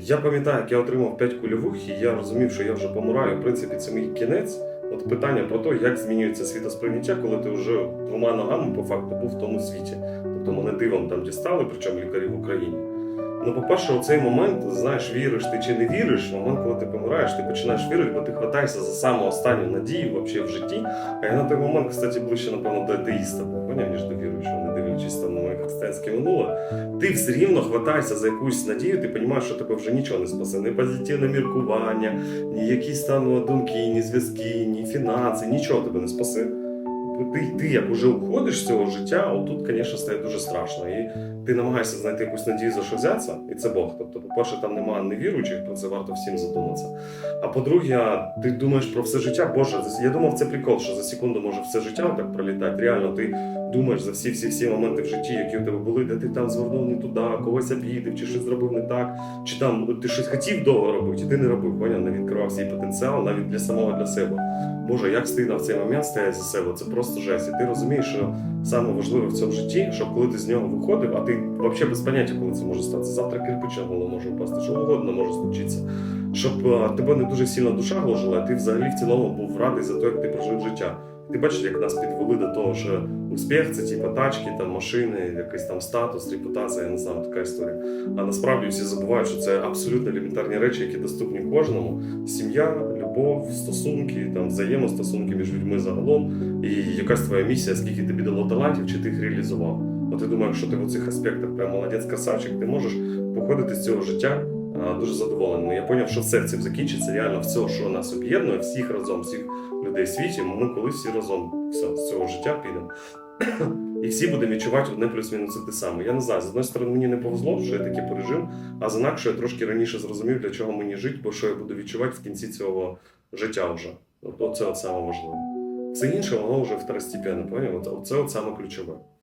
Я пам'ятаю, як я отримав 5 кульових, і я розумів, що я вже помираю. В принципі, це мій кінець. От питання про те, як змінюється світосприйняття, коли ти вже двома ногами по факту був в тому світі. Тобто мене дивом там дістали, причому лікарі в Україні. Ну, по-перше, у цей момент, знаєш, віриш ти чи не віриш, момент, коли ти помираєш, ти починаєш вірити, бо ти хватаєшся за саму останню надію вообще в житті. А я на той момент, кстати, ближче, напевно, до атеїста був, ніж до віруючого, християнське минуле. Ти все рівно хватаєшся за якусь надію, ти розумієш, що тебе вже нічого не спасе. Ні позитивне міркування, ні якісь там думки, ні зв'язки, ні фінанси, нічого тебе не спасе. Ти, ти як уже уходиш з цього життя, отут, звісно, стає дуже страшно. І ти намагаєшся знайти якусь надію за що взятися, і це Бог. Тобто, по-перше, там немає невіруючих, про це варто всім задуматися. А по-друге, ти думаєш про все життя. Боже, я думав, це прикол, що за секунду може все життя так пролітати. Реально, ти думаєш за всі всі всі моменти в житті, які у тебе були, де ти там звернув не туди, когось обідав, чи щось зробив не так, чи там ти щось хотів довго робити, і ти не робив. Поняв, не відкривав свій потенціал навіть для самого для себе. Боже, як стидно в цей момент стояти за себе, це просто жесть. І ти розумієш, що саме важливе в цьому житті, щоб коли ти з нього виходив, а ти взагалі без поняття, коли це може статися. Завтра кирпич на може впасти, що угодно може случитися. Щоб тебе не дуже сильно душа гложила, а ти взагалі в цілому був радий за те, як ти прожив життя. Ти бачиш, як нас підвели до того, що успіх це типу тачки, там машини, якийсь там статус, репутація, я не знаю, така історія. А насправді всі забувають, що це абсолютно елементарні речі, які доступні кожному. Сім'я, любов, стосунки, там взаємостосунки між людьми загалом, і якась твоя місія, скільки тобі дало талантів, чи ти їх реалізував. От я думаю, якщо ти в цих аспектах прям молодець красавчик, ти можеш походити з цього життя дуже задоволеним. Я зрозумів, що все цим закінчиться реально все, що нас об'єднує, всіх разом, всіх людей в світі, ми колись всі разом все, з цього життя підемо. І всі будемо відчувати одне плюс-мінус те саме. Я не знаю, з одної сторони мені не повезло, що я таке пережив, а з інакше я трошки раніше зрозумів, для чого мені жити, бо що я буду відчувати в кінці цього життя вже. От, оце от саме важливе. Все інше, воно вже второстепенно, поняв? От- Оце от саме ключове.